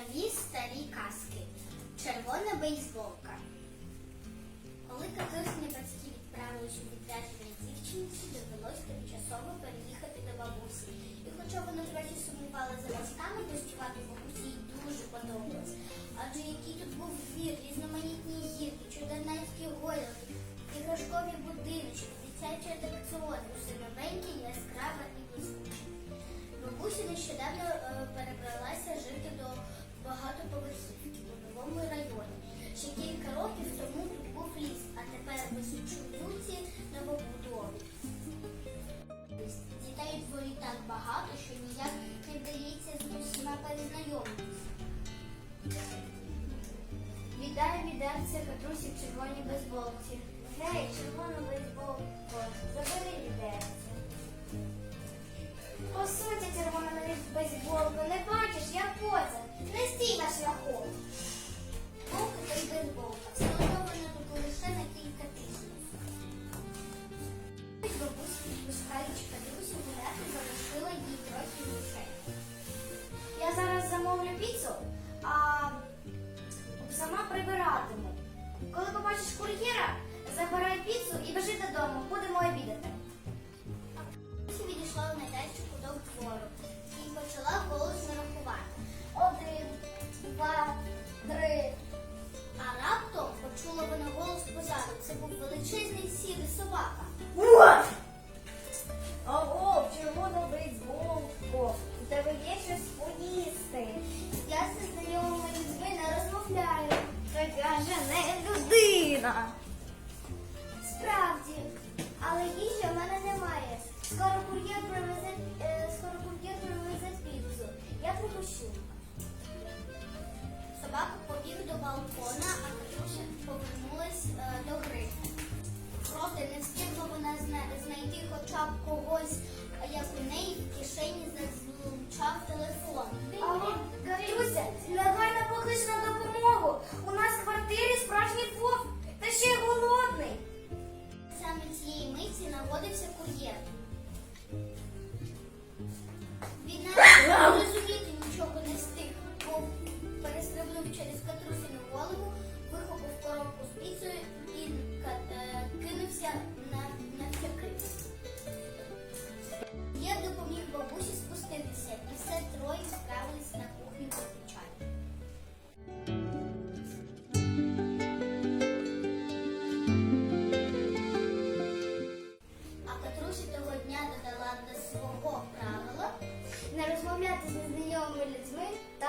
Нові старі казки. Червона бейсболка. Коли катусні батьки відправились у відрядження дівчинці, довелось тимчасово переїхати до бабусі. І хоча вони трохи сумнівали за батьками, гостювати в бабусі їй дуже подобалось. Адже який тут був двір, різноманітні гірки, чудернацькі гойдалки, іграшкові будиночки, дитячі атракціони, усе новеньке, яскраве і блискуче. Бабуся нещодавно е, перебралася жити до багатоповерхівки у новому районі. Ще кілька років тому тут був ліс, а тепер височуються новобудови. Дітей дворі так багато, що ніяк не вдається з усіма перезнайомитися. Віддай відерце Катрусі в червоній бейсболці. Гей, до двору і почала голосно рахувати. Один, два, три. А раптом почула вона голос позаду. Це був величезний сірий собака. Ого, червону бейсболку. У тебе є щось поїсти. Я зі знайомими людьми не розмовляю. Така же не людина. Справді, але їжі в мене немає. Я. Собака побіг до балкона, а Катюша повернулась е, до гри. Проте не встигла вона зна- знайти хоча б когось, як у неї в кишені зазвучав телефон. Не розмовляти з незнайомими людьми та